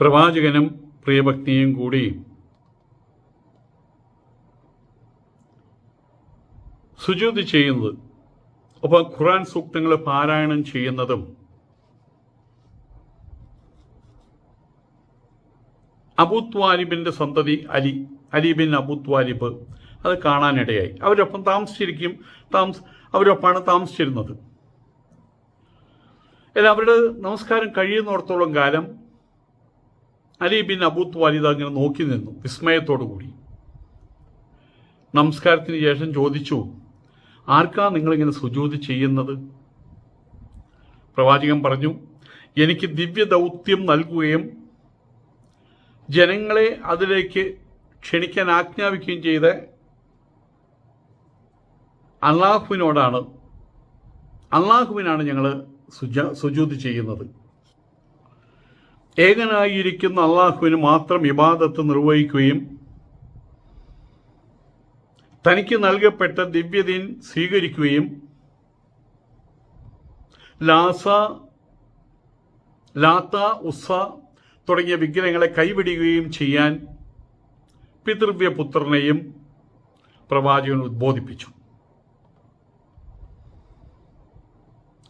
പ്രവാചകനും പ്രിയഭക്തിയും കൂടി. സുജൂതി ചെയ്യുന്നത് ഒപ്പം ഖുറാൻ സൂക്തങ്ങൾ പാരായണം ചെയ്യുന്നതും അബൂത്വാലിബിന്റെ സന്തതി അലി അലി ബിൻ അബൂത്വാലിബ് അത് കാണാനിടയായി. അവരൊപ്പം താമസിച്ചിരിക്കും താമസ അവരൊപ്പമാണ് താമസിച്ചിരുന്നത്. എന്നാൽ അവരുടെ നമസ്കാരം കഴിയുന്നിടത്തോളം കാലം അലി ബിൻ അബൂത്ത് വാലിദ് അങ്ങനെ നോക്കി നിന്നു വിസ്മയത്തോടു കൂടി നമസ്കാരത്തിന് ശേഷം ചോദിച്ചു ആർക്കാ നിങ്ങളിങ്ങനെ സുജൂതി ചെയ്യുന്നത്? പ്രവാചകൻ പറഞ്ഞു എനിക്ക് ദിവ്യ ദൗത്യം നൽകുകയും ജനങ്ങളെ അതിലേക്ക് ക്ഷണിക്കാൻ ആജ്ഞാപിക്കുകയും ചെയ്ത അള്ളാഹുവിനോടാണ് അള്ളാഹുവിനാണ് ഞങ്ങൾ സുജ സുജൂതി ചെയ്യുന്നത്. ഏകനായിരിക്കുന്ന അള്ളാഹുവിന് മാത്രം ഇബാദത്ത് നിർവഹിക്കുകയും തനിക്ക് നൽകപ്പെട്ട ദിവ്യതീൻ സ്വീകരിക്കുകയും ലാസ ലാത്ത ഉസ തുടങ്ങിയ വിഗ്രഹങ്ങളെ കൈവിടുകയും ചെയ്യാൻ പിതൃവ്യപുത്രനെയും പ്രവാചകൻ ഉദ്ബോധിപ്പിച്ചു.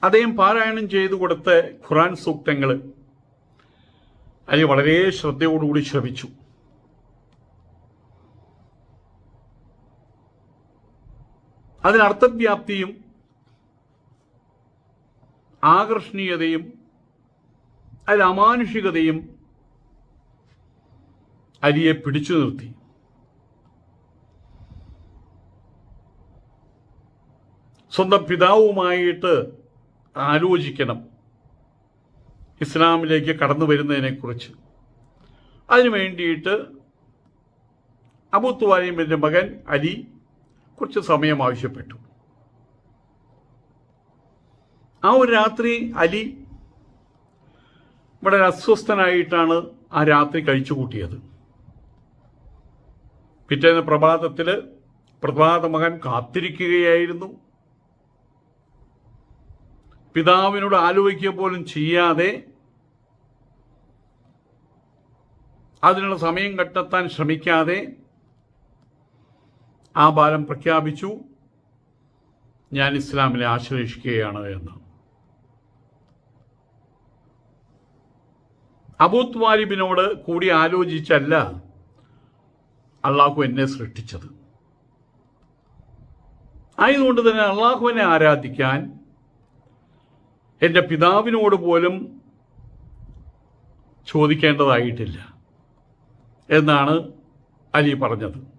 അദ്ദേഹം പാരായണം ചെയ്തു കൊടുത്ത ഖുറാൻ സൂക്തങ്ങൾ അലി വളരെ ശ്രദ്ധയോടുകൂടി ശ്രമിച്ചു. അതിനർത്ഥവ്യാപ്തിയും ആകർഷണീയതയും അതിൽ അമാനുഷികതയും അരിയെ പിടിച്ചു നിർത്തി. സ്വന്തം പിതാവുമായിട്ട് ആലോചിക്കണം. ഇസ്ലാമിലേക്ക് കടന്നു വരുന്നതിനെക്കുറിച്ച്. അതിനു വേണ്ടിയിട്ട് അബുത്തുവാലിമിന്റെ മകൻ അലി കുറച്ച് സമയം ആവശ്യപ്പെട്ടു. ആ ഒരു രാത്രി അലി വളരെ അസ്വസ്ഥനായിട്ടാണ് ആ രാത്രി കഴിച്ചു കൂട്ടിയത്. പിറ്റേന്ന് പ്രഭാതത്തിൽ പ്രഭാത മകൻ കാത്തിരിക്കുകയായിരുന്നു. പിതാവിനോട് ആലോചിക്കുക പോലും ചെയ്യാതെ അതിനുള്ള സമയം കണ്ടെത്താൻ ശ്രമിക്കാതെ ആ ബാലം പ്രഖ്യാപിച്ചു ഞാൻ ഇസ്ലാമിനെ ആശ്രയിക്കുകയാണ് എന്ന്. അബൂത്ത് വാലിബിനോട് കൂടി ആലോചിച്ചല്ല അള്ളാഹു എന്നെ സൃഷ്ടിച്ചത്. ആയതുകൊണ്ട് തന്നെ അള്ളാഹുവിനെ ആരാധിക്കാൻ എന്റെ പിതാവിനോട് പോലും ചോദിക്കേണ്ടതായിട്ടില്ല. എന്നാണ് അലി പറഞ്ഞത്.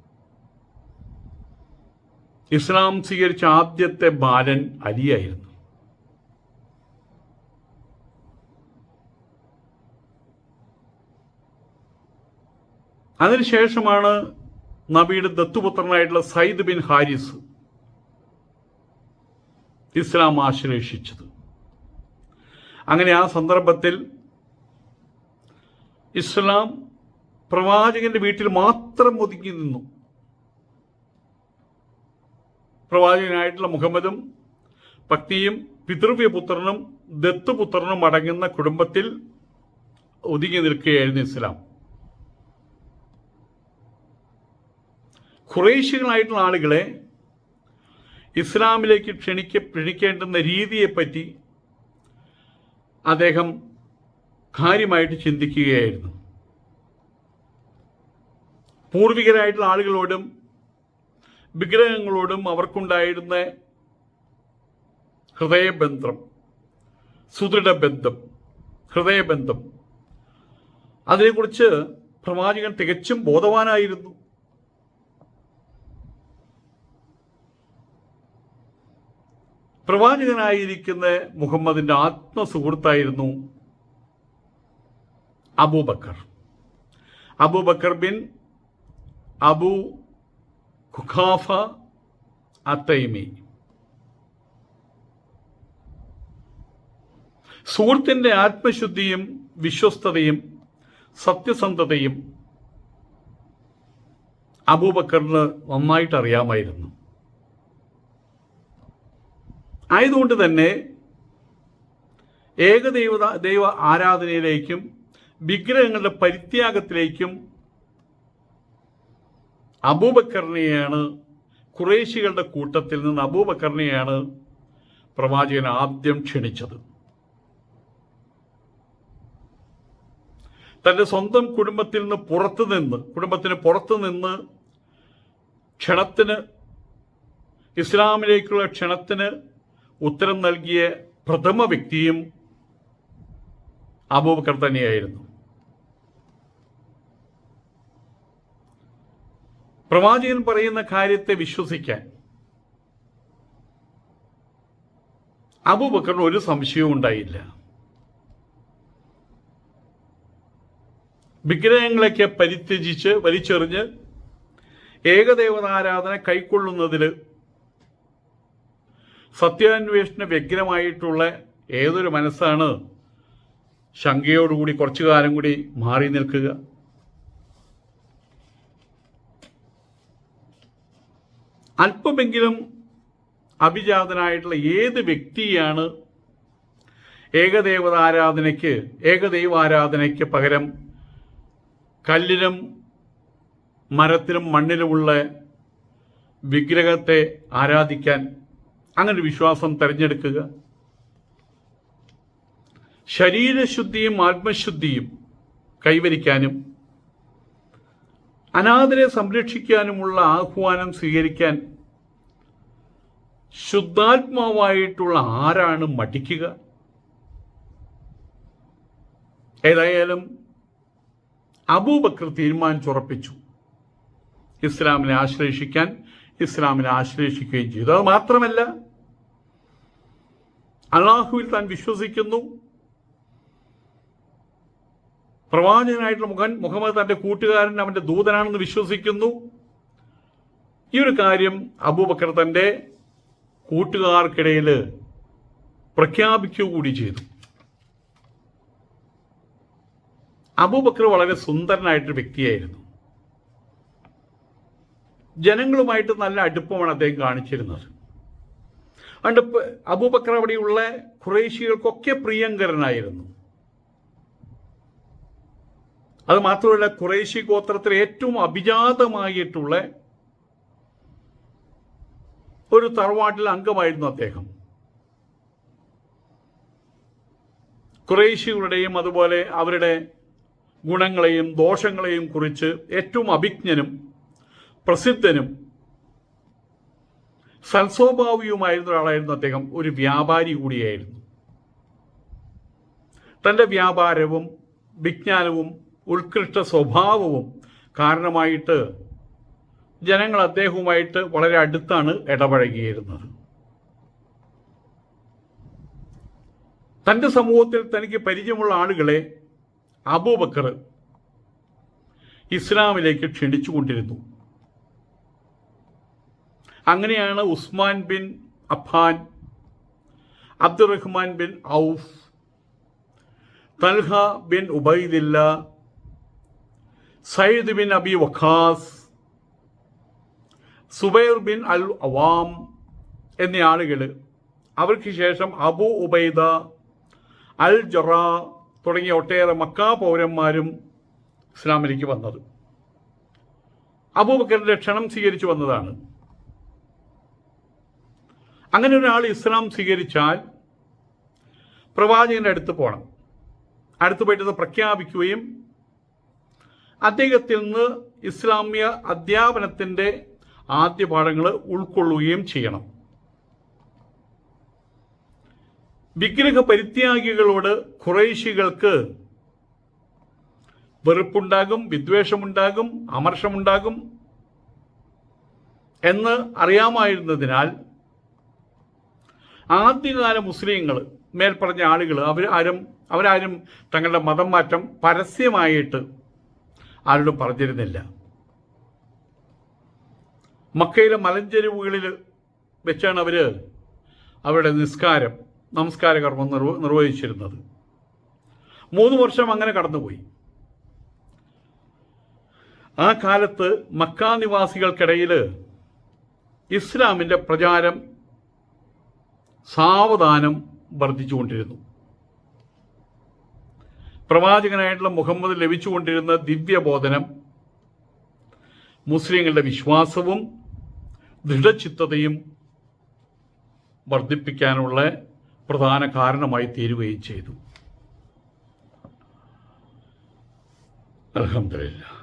ഇസ്ലാം സ്വീകരിച്ച ആദ്യത്തെ ബാലൻ അലിയായിരുന്നു. അതിനുശേഷമാണ് നബിയുടെ ദത്തുപുത്രനായിട്ടുള്ള സയ്യിദ് ബിൻ ഹാരിസ് ഇസ്ലാം ആശ്ലേഷിച്ചത്. അങ്ങനെ ആ സന്ദർഭത്തിൽ ഇസ്ലാം പ്രവാചകന്റെ വീട്ടിൽ മാത്രം ഒതുങ്ങി നിന്നു. പ്രവാചകനായിട്ടുള്ള മുഹമ്മദും പത്നിയും പിതൃവ്യപുത്രനും ദത്തുപുത്രനും അടങ്ങുന്ന കുടുംബത്തിൽ ഒതുങ്ങി നിൽക്കുകയായിരുന്നു ഇസ്ലാം. ഖുറേഷ്യകളായിട്ടുള്ള ആളുകളെ ഇസ്ലാമിലേക്ക് ക്ഷണിക്ക ക്ഷണിക്കേണ്ടുന്ന രീതിയെപ്പറ്റി അദ്ദേഹം കാര്യമായിട്ട് ചിന്തിക്കുകയായിരുന്നു. പൂർവികരായിട്ടുള്ള ആളുകളോടും വിഗ്രഹങ്ങളോടും അവർക്കുണ്ടായിരുന്ന ഹൃദയബന്ധം സുദൃഢബന്ധം ഹൃദയബന്ധം. അതിനെക്കുറിച്ച് പ്രവാചകൻ തികച്ചും ബോധവാനായിരുന്നു. പ്രവാചകനായിരിക്കുന്ന മുഹമ്മദിന്റെ ആത്മസുഹൃത്തായിരുന്നു Abu Bakr. Abu Bakr bin Abu Quhafa അത്തൈമി. സുഹൃത്തിന്റെ ആത്മശുദ്ധിയും വിശ്വസ്തതയും സത്യസന്ധതയും അബൂബക്കറിന് നന്നായിട്ട് അറിയാമായിരുന്നു ആയതുകൊണ്ട് തന്നെ ഏകദൈവ ദൈവ ആരാധനയിലേക്കും വിഗ്രഹങ്ങളുടെ പരിത്യാഗത്തിലേക്കും അബൂബക്കറിനെയാണ് കുറേശികളുടെ കൂട്ടത്തിൽ നിന്ന് അബൂബക്കറിനെയാണ് പ്രവാചകൻ ആദ്യം ക്ഷണിച്ചത്. തന്റെ സ്വന്തം കുടുംബത്തിൽ നിന്ന് പുറത്തു നിന്ന് കുടുംബത്തിന് പുറത്തു നിന്ന് ക്ഷണത്തിന് ഇസ്ലാമിലേക്കുള്ള ക്ഷണത്തിന് ഉത്തരം നൽകിയ പ്രഥമ വ്യക്തിയും അബൂബക്കർ തന്നെയായിരുന്നു. പ്രവാചകൻ പറയുന്ന കാര്യത്തെ വിശ്വസിക്കാൻ. അബൂബക്കറിന് ഒരു സംശയവും ഉണ്ടായില്ല. വിഗ്രഹങ്ങളൊക്കെ പരിത്യജിച്ച് വലിച്ചെറിഞ്ഞ് ഏകദേവതാരാധന കൈക്കൊള്ളുന്നതിൽ സത്യാന്വേഷണ വ്യഗ്രമായിട്ടുള്ള ഏതൊരു മനസ്സാണ് ശങ്കയോടുകൂടി കുറച്ചു കാലം കൂടി മാറി നിൽക്കുക. അല്പമെങ്കിലും അഭിജാതനായിട്ടുള്ള ഏത് വ്യക്തിയാണ് ഏകദേവത ആരാധനയ്ക്ക് ഏകദൈവ ആരാധനയ്ക്ക് പകരം കല്ലിലും മരത്തിലും മണ്ണിലുമുള്ള വിഗ്രഹത്തെ ആരാധിക്കാൻ അങ്ങനെ വിശ്വാസം തിരഞ്ഞെടുക്കുക? ശരീരശുദ്ധിയും ആത്മശുദ്ധിയും കൈവരിക്കാനും അനാഥരെ സംരക്ഷിക്കാനുമുള്ള ആഹ്വാനം സ്വീകരിക്കാൻ ശുദ്ധാത്മാവായിട്ടുള്ള ആരാണ് മടിക്കുക? ഏതായാലും അബൂബക്കർ തീരുമാനിച്ചുറപ്പിച്ചു. ഇസ്ലാമിനെ ആശ്ലേഷിക്കാൻ ഇസ്ലാമിനെ ആശ്ലേഷിക്കുകയും ചെയ്തു. അത് മാത്രമല്ല അള്ളാഹുവിൽ താൻ വിശ്വസിക്കുന്നു. പ്രവാചകനായിട്ടുള്ള മുഖൻ മുഹമ്മദ് തന്റെ കൂട്ടുകാരൻ അവന്റെ ദൂതനാണെന്ന് വിശ്വസിക്കുന്നു. ഈ ഒരു കാര്യം അബൂബക്കർ തന്റെ കൂട്ടുകാർക്കിടയിൽ പ്രഖ്യാപിക്കുക കൂടി ചെയ്തു. അബൂബക്കർ വളരെ സുന്ദരനായിട്ടൊരു വ്യക്തിയായിരുന്നു. ജനങ്ങളുമായിട്ട് നല്ല അടുപ്പമാണ് അദ്ദേഹം കാണിച്ചിരുന്നത്. അതുകൊണ്ട് അബൂബക്കർ അവിടെയുള്ള കുറേശികൾക്കൊക്കെ പ്രിയങ്കരനായിരുന്നു. അത് മാത്രമല്ല ഖുറേഷി ഗോത്രത്തിൽ ഏറ്റവും അഭിജാതമായിട്ടുള്ള ഒരു തറവാട്ടിലെ അംഗമായിരുന്നു അദ്ദേഹം. കുറേശികളുടെയും അതുപോലെ അവരുടെ ഗുണങ്ങളെയും ദോഷങ്ങളെയും കുറിച്ച് ഏറ്റവും അഭിജ്ഞനും പ്രസിദ്ധനും സൽസ്വഭാവിയുമായിരുന്ന ഒരാളായിരുന്നു അദ്ദേഹം. ഒരു വ്യാപാരി കൂടിയായിരുന്നു. തന്റെ വ്യാപാരവും വിജ്ഞാനവും ഉത്കൃഷ്ട സ്വഭാവവും കാരണമായിട്ട് ജനങ്ങൾ അദ്ദേഹവുമായിട്ട് വളരെ അടുത്താണ് ഇടപഴകിയിരുന്നത്. തന്റെ സമൂഹത്തിൽ തനിക്ക് പരിചയമുള്ള ആളുകളെ അബൂബക്കർ ഇസ്ലാമിലേക്ക് ക്ഷണിച്ചുകൊണ്ടിരുന്നു. അങ്ങനെയാണ് Uthman bin Affan Abdur Rahman bin Awf Talha bin Ubaidullah Sayyid bin Abi Waqqas Zubair bin al Awam എന്നീ ആളുകൾ അവർക്ക് ശേഷം അബു ഉബൈദ അൽ ജറ തുടങ്ങിയ ഒട്ടേറെ മക്കാ പൗരന്മാരും ഇസ്ലാമിലേക്ക് വന്നത്. അബൂബക്കറിന്റെ ക്ഷണം സ്വീകരിച്ചു വന്നതാണ്. അങ്ങനെ ഒരാൾ ഇസ്ലാം സ്വീകരിച്ചാൽ പ്രവാചകന്റെ അടുത്ത് പോകണം അടുത്തുപോയിട്ട് പ്രഖ്യാപിക്കുകയും അദ്ദേഹത്തിൽ നിന്ന് ഇസ്ലാമിക അധ്യാപനത്തിന്റെ ആദ്യ പാഠങ്ങൾ ഉൾക്കൊള്ളുകയും ചെയ്യണം. വിഗ്രഹ പരിത്യാഗികളോട് ഖുറൈശികൾക്ക് വെറുപ്പുണ്ടാകും വിദ്വേഷമുണ്ടാകും അമർഷമുണ്ടാകും എന്ന് അറിയാമായിരുന്നതിനാൽ ആദ്യകാല മുസ്ലിങ്ങൾ മേൽപ്പറഞ്ഞ ആളുകൾ അവർ ആരും അവരാരും തങ്ങളുടെ മതം മാറ്റം പരസ്യമായിട്ട് ആരോടും പറഞ്ഞിരുന്നില്ല. മക്കയിലെ മലഞ്ചെരുവുകളിൽ വെച്ചാണ് അവർ അവരുടെ നിസ്കാരം നമസ്കാര കർമ്മം നിർവ നിർവഹിച്ചിരുന്നത്. മൂന്ന് വർഷം അങ്ങനെ കടന്നുപോയി. ആ കാലത്ത് മക്ക നിവാസികൾക്കിടയിൽ ഇസ്ലാമിന്റെ പ്രചാരം സാവധാനം വർദ്ധിച്ചുകൊണ്ടിരുന്നു. പ്രവാചകനായിട്ടുള്ള മുഹമ്മദ് ലഭിച്ചുകൊണ്ടിരുന്ന ദിവ്യബോധനം മുസ്ലിങ്ങളുടെ വിശ്വാസവും ദൃഢചിത്തതയും വർദ്ധിപ്പിക്കാനുള്ള പ്രധാന കാരണമായി തീരുകയും ചെയ്തു. അലഹമില്ല